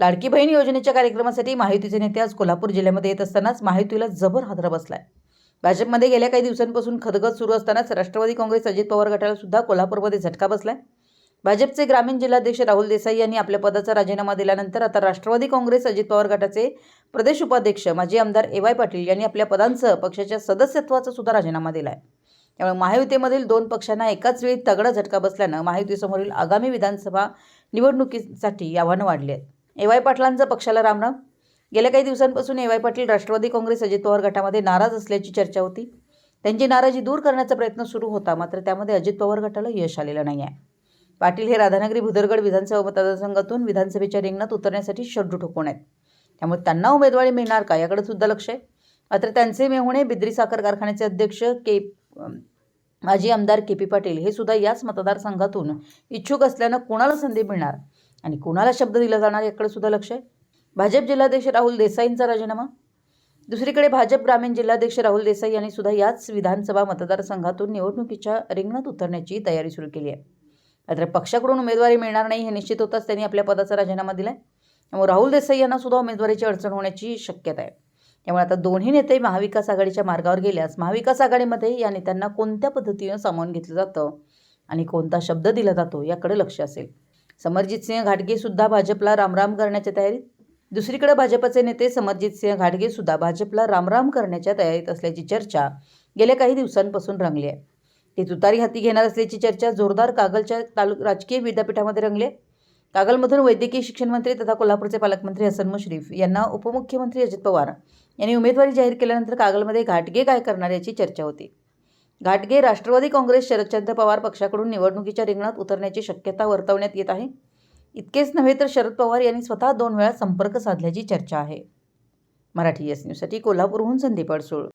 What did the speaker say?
लाडकी बहीण योजनेच्या कार्यक्रमासाठी महायुतीचे नेते आज कोल्हापूर जिल्ह्यामध्ये येत असतानाच महायुतीला जबर हादरा बसलाय. भाजपमध्ये गेल्या काही दिवसांपासून खदगत सुरू असतानाच राष्ट्रवादी काँग्रेस अजित पवार गटाला सुद्धा कोल्हापूरमध्ये झटका बसलाय. भाजपचे ग्रामीण जिल्हाध्यक्ष राहुल देसाई यांनी आपल्या पदाचा राजीनामा दिल्यानंतर आता राष्ट्रवादी काँग्रेस अजित पवार गटाचे प्रदेश उपाध्यक्ष माजी आमदार ए वाय पाटील यांनी आपल्या पदांसह पक्षाच्या सदस्यत्वाचा सुद्धा राजीनामा दिला आहे त्यामुळे महायुतीमधील दोन पक्षांना एकाच वेळी तगडा झटका बसल्यानं महायुतीसमोरील आगामी विधानसभा निवडणुकीसाठी आव्हानं वाढली आहेत. ए वाय पाटलांचा पक्षाला रामराम गेल्या काही दिवसांपासून A Y Patil Rashtrawadi Congress Ajit Pawar गटामध्ये नाराज असल्याची चर्चा होती. त्यांची नाराजी दूर करण्याचा प्रयत्न सुरू होता मात्र त्यामध्ये अजित पवार गटाला यश आलेलं नाही आहे पाटील हे राधानगरी भुदरगड विधानसभा मतदारसंघातून विधानसभेच्या रिंगणात उतरण्यासाठी शड्डू ठोकून आहेत. त्यामुळे त्यांना उमेदवारी मिळणार का याकडे सुद्धा लक्ष आहे. मात्र त्यांचे मेहुणे बिद्री साखर कारखान्याचे अध्यक्ष के माजी आमदार के पी पाटील हे सुद्धा याच मतदारसंघातून इच्छुक असल्यानं कोणाला संधी मिळणार? आणि कोणाला शब्द दिला जाणार याकडे सुद्धा लक्ष आहे. भाजप जिल्हाध्यक्ष राहुल देसाईंचा राजीनामा. दुसरीकडे भाजप ग्रामीण जिल्हाध्यक्ष राहुल देसाई यांनी सुद्धा याच विधानसभा मतदारसंघातून निवडणुकीच्या रिंगणात उतरण्याची तयारी सुरू केली आहे. मात्र पक्षाकडून उमेदवारी मिळणार नाही हे निश्चित होताच त्यांनी आपल्या पदाचा राजीनामा दिला आहे त्यामुळे राहुल देसाई यांना सुद्धा उमेदवारीची अडचण होण्याची शक्यता आहे. त्यामुळे आता दोन्ही नेते महाविकास आघाडीच्या मार्गावर गेल्यास महाविकास आघाडीमध्ये या नेत्यांना कोणत्या पद्धतीनं सामावून घेतलं जातं आणि कोणता शब्द दिला जातो याकडे लक्ष असेल. समरजित सिंह घाटगे सुद्धा भाजपला रामराम करण्याच्या तयारीत? दुसरीकडे भाजपचे नेते समरजित सिंह घाटगे सुद्धा भाजपला रामराम करण्याच्या तयारीत असल्याची चर्चा गेल्या काही दिवसांपासून रंगली आहे. ते तुतारी हाती घेणार असल्याची चर्चा जोरदार कागलच्या तालुक राजकीय विद्यापीठामध्ये रंगली आहे. कागलमधून वैद्यकीय शिक्षण मंत्री तथा कोल्हापूरचे पालकमंत्री हसन मुश्रीफ यांना उपमुख्यमंत्री अजित पवार यांनी उमेदवारी जाहीर केल्यानंतर कागलमध्ये घाटगे काय करणार याची चर्चा होती. घाटगे राष्ट्रवादी काँग्रेस शरदचंद्र पवार पक्षाकडून निवडणुकीच्या रिंगणात उतरण्याची शक्यता वर्तवण्यात येत आहे. इतकेच नव्हे तर शरद पवार यांनी स्वतः दोन वेळा संपर्क साधल्याची चर्चा आहे. मराठी एस न्यूजसाठी कोल्हापूरहून संदीप अडसूळ.